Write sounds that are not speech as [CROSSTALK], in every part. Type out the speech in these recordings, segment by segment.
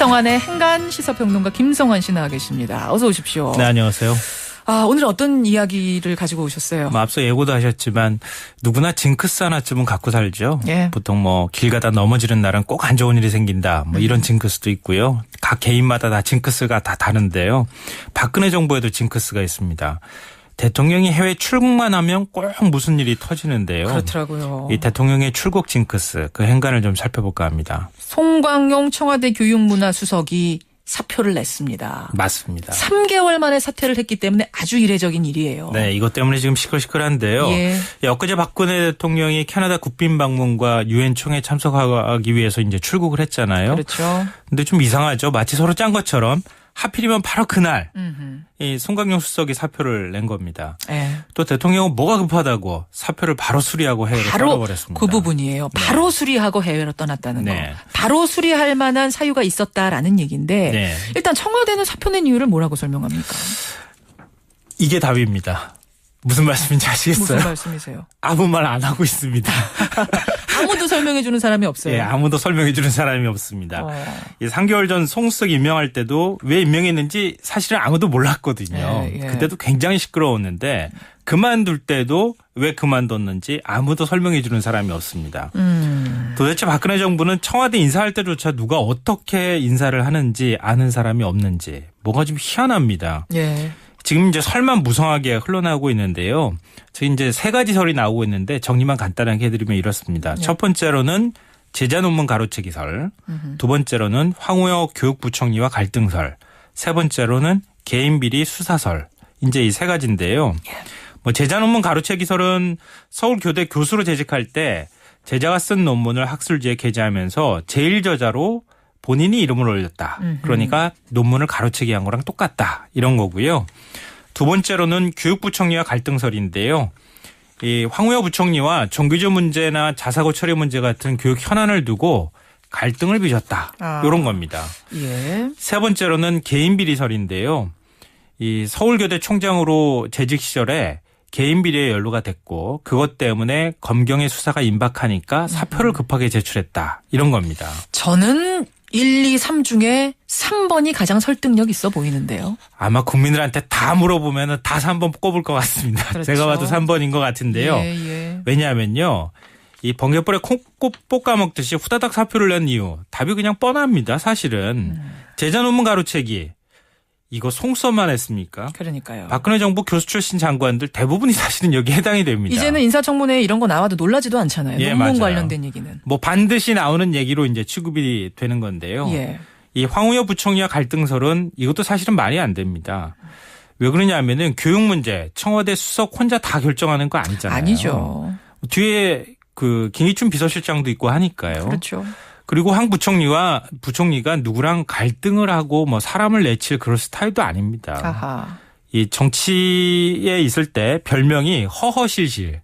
김성환의 행간 시사평론가 김성환 씨 나와 계십니다. 어서 오십시오. 네, 안녕하세요. 아, 오늘 어떤 이야기를 가지고 오셨어요? 뭐 앞서 예고도 하셨지만 누구나 징크스 하나쯤은 갖고 살죠. 예. 보통 뭐 길 가다 넘어지는 날은 꼭 안 좋은 일이 생긴다. 뭐 이런 징크스도 있고요. 각 개인마다 다 징크스가 다 다른데요. 박근혜 정부에도 징크스가 있습니다. 대통령이 해외 출국만 하면 꼭 무슨 일이 터지는데요. 그렇더라고요. 이 대통령의 출국 징크스 그 행간을 좀 살펴볼까 합니다. 송광용 청와대 교육문화수석이 사표를 냈습니다. 맞습니다. 3개월 만에 사퇴를 했기 때문에 아주 이례적인 일이에요. 네, 이것 때문에 지금 시끌시끌한데요. 예. 예, 엊그제 박근혜 대통령이 캐나다 국빈 방문과 유엔 총회 참석하기 위해서 이제 출국을 했잖아요. 그렇죠. 근데 좀 이상하죠. 마치 서로 짠 것처럼 하필이면 바로 그날 음흠. 이 송강용 수석이 사표를 낸 겁니다. 예. 또 대통령은 뭐가 급하다고 사표를 바로 수리하고 해외로 바로 떠나버렸습니다. 그 부분이에요. 바로 수리하고 해외로 떠났다는 거. 네. 바로 수리할 만한 사유가 있었다라는 얘기인데 네. 일단 청와대는 사표 낸 이유를 뭐라고 설명합니까? 이게 답입니다. 무슨 말씀인지 아시겠어요? 무슨 말씀이세요? 아무 말 안 하고 있습니다. [LAUGHS] 아무도 설명해 주는 사람이 없어요. 예, 아무도 설명해 주는 사람이 없습니다. 어. 이 3개월 전 송수석 임명할 때도 왜 임명했는지 사실은 아무도 몰랐거든요. 예, 예. 그때도 굉장히 시끄러웠는데 그만둘 때도 왜 그만뒀는지 아무도 설명해 주는 사람이 없습니다. 음. 도대체 박근혜 정부는 청와대 인사할 때조차 누가 어떻게 인사를 하는지 아는 사람이 없는지 뭐가 좀 희한합니다. 예. 지금 이제 설만 무성하게 흘러나오고 있는데요. 지금 이제 세 가지 설이 나오고 있는데 정리만 간단하게 해드리면 이렇습니다. 첫 번째로는 제자 논문 가로채기 설, 두 번째로는 황우혁 교육부총리와 갈등설, 세 번째로는 개인 비리 수사설. 이제 이 세 가지인데요. 뭐 제자 논문 가로채기 설은 서울교대 교수로 재직할 때 제자가 쓴 논문을 학술지에 게재하면서 제일 저자로 본인이 이름을 올렸다. 그러니까 논문을 가로채기 한 거랑 똑같다. 이런 거고요. 두 번째로는 교육부총리와 갈등설인데요. 이 황우여 부총리와 정규제 문제나 자사고 처리 문제 같은 교육 현안을 두고 갈등을 빚었다. 아. 이런 겁니다. 예. 세 번째로는 개인 비리설인데요. 이 서울교대 총장으로 재직 시절에 개인 비리에 연루가 됐고 그것 때문에 검경의 수사가 임박하니까 사표를 급하게 제출했다. 이런 겁니다. 저는 1, 2, 3 중에 3번이 가장 설득력 있어 보이는데요. 아마 국민들한테 다 물어보면 다 3번 꼽을 것 같습니다. 그렇죠. [LAUGHS] 제가 봐도 3번인 것 같은데요. 예, 예. 왜냐하면요. 이 번개불에 콩꼭 볶아 먹듯이 후다닥 사표를 낸 이유 답이 그냥 뻔합니다. 사실은 음. 제자 논문 가로채기 이거 송수만 했습니까? 그러니까요. 박근혜 정부 교수 출신 장관들 대부분이 사실은 여기 해당이 됩니다. 이제는 인사청문회에 이런 거 나와도 놀라지도 않잖아요. 예, 논문 맞아요. 관련된 얘기는. 뭐 반드시 나오는 얘기로 이제 취급이 되는 건데요. 예. 이 황우여 부총리와 갈등설은 이것도 사실은 말이 안 됩니다. 왜 그러냐면은 교육 문제 청와대 수석 혼자 다 결정하는 거 아니잖아요. 아니죠. 뒤에 그 김기춘 비서실장도 있고 하니까요. 그렇죠. 그리고 황 부총리와 부총리가 누구랑 갈등을 하고 뭐 사람을 내칠 그런 스타일도 아닙니다. 아하. 이 정치에 있을 때 별명이 허허실실.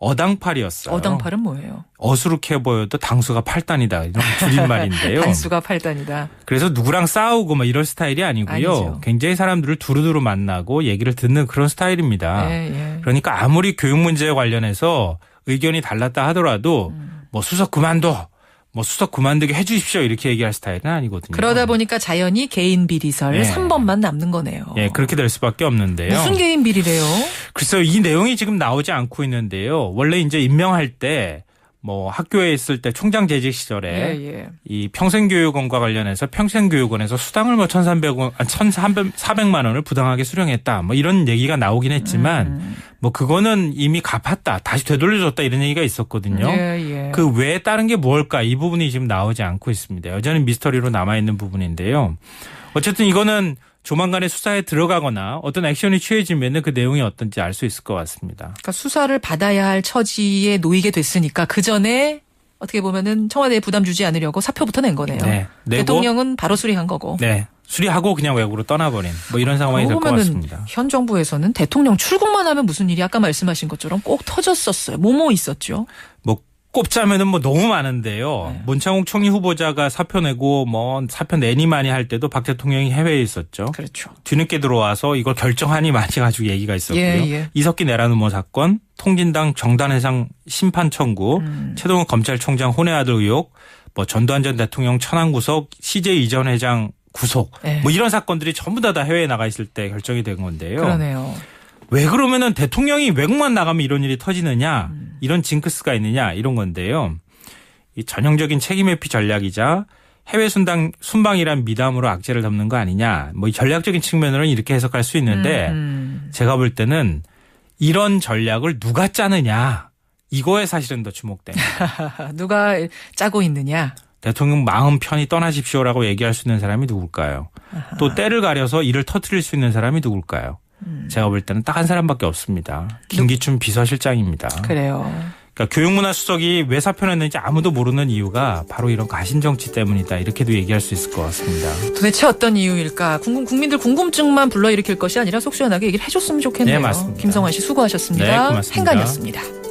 어당팔이었어요. 어당팔은 뭐예요? 어수룩해 보여도 당수가 8단이다. 이런 줄임말인데요. [LAUGHS] 단수가 8단이다. 그래서 누구랑 싸우고 뭐 이럴 스타일이 아니고요. 아니죠. 굉장히 사람들을 두루두루 만나고 얘기를 듣는 그런 스타일입니다. 예, 예. 그러니까 아무리 교육 문제에 관련해서 의견이 달랐다 하더라도 음. 뭐 수석 그만둬. 뭐 수석 그만두게 해 주십시오. 이렇게 얘기할 스타일은 아니거든요. 그러다 보니까 자연히 개인 비리설 예. 3번만 남는 거네요. 예, 그렇게 될 수밖에 없는데요. 무슨 개인 비리래요? 글쎄요, 이 내용이 지금 나오지 않고 있는데요. 원래 이제 임명할 때 뭐 학교에 있을 때 총장 재직 시절에 예, 예. 이 평생교육원과 관련해서 평생교육원에서 수당을 뭐 1,300원, 아, 1,400만 원을 부당하게 수령했다. 뭐 이런 얘기가 나오긴 했지만 음. 뭐 그거는 이미 갚았다. 다시 되돌려 줬다 이런 얘기가 있었거든요. 예, 예. 그 외에 다른 게 뭘까 이 부분이 지금 나오지 않고 있습니다. 여전히 미스터리로 남아있는 부분인데요. 어쨌든 이거는 조만간에 수사에 들어가거나 어떤 액션이 취해지면 그 내용이 어떤지 알 수 있을 것 같습니다. 그러니까 수사를 받아야 할 처지에 놓이게 됐으니까 그 전에 어떻게 보면은 청와대에 부담 주지 않으려고 사표부터 낸 거네요. 네. 대통령은 바로 수리한 거고. 네. 수리하고 그냥 외국으로 떠나버린 뭐 이런 상황이 될 것 같습니다. 현 정부에서는 대통령 출국만 하면 무슨 일이 아까 말씀하신 것처럼 꼭 터졌었어요. 뭐뭐 있었죠. 뭐 꼽자면은 뭐 너무 많은데요. 네. 문창욱 총리 후보자가 사표 내고 뭐 사표 내니 많이 할 때도 박 대통령이 해외에 있었죠. 그렇죠. 뒤늦게 들어와서 이걸 결정하니 많이 가지고 얘기가 있었고요. 예, 예. 이석기 내라는 뭐 사건, 통진당 정단 해상 심판 청구, 음. 최동훈 검찰총장 혼외 아들 의혹, 뭐 전두환 전 대통령 천안 구속, CJ 이전 회장 구속, 네. 뭐 이런 사건들이 전부 다 다 해외에 나가 있을 때 결정이 된 건데요. 그러네요. 왜 그러면은 대통령이 외국만 나가면 이런 일이 터지느냐, 음. 이런 징크스가 있느냐 이런 건데요. 이 전형적인 책임 회피 전략이자 해외 순방 순방이란 미담으로 악재를 덮는 거 아니냐. 뭐이 전략적인 측면으로는 이렇게 해석할 수 있는데 음, 제가 볼 때는 이런 전략을 누가 짜느냐 이거에 사실은 더 주목됩니다. 음. [LAUGHS] 누가 짜고 있느냐? 대통령 마음 편히 떠나십시오라고 얘기할 수 있는 사람이 누굴까요? 또 때를 가려서 이를 터트릴 수 있는 사람이 누굴까요? 음. 제가 볼 때는 딱 한 사람밖에 없습니다. 김기춘 비서실장입니다. 그래요. 그러니까 교육문화수석이 왜 사표냈는지 아무도 모르는 이유가 바로 이런 가신정치 때문이다. 이렇게도 얘기할 수 있을 것 같습니다. 도대체 어떤 이유일까? 궁금, 국민들 궁금증만 불러일으킬 것이 아니라 속 시원하게 얘기를 해줬으면 좋겠네요. 네, 맞습니다. 김성환 씨 수고하셨습니다. 네, 고맙습니다. 행간이었습니다.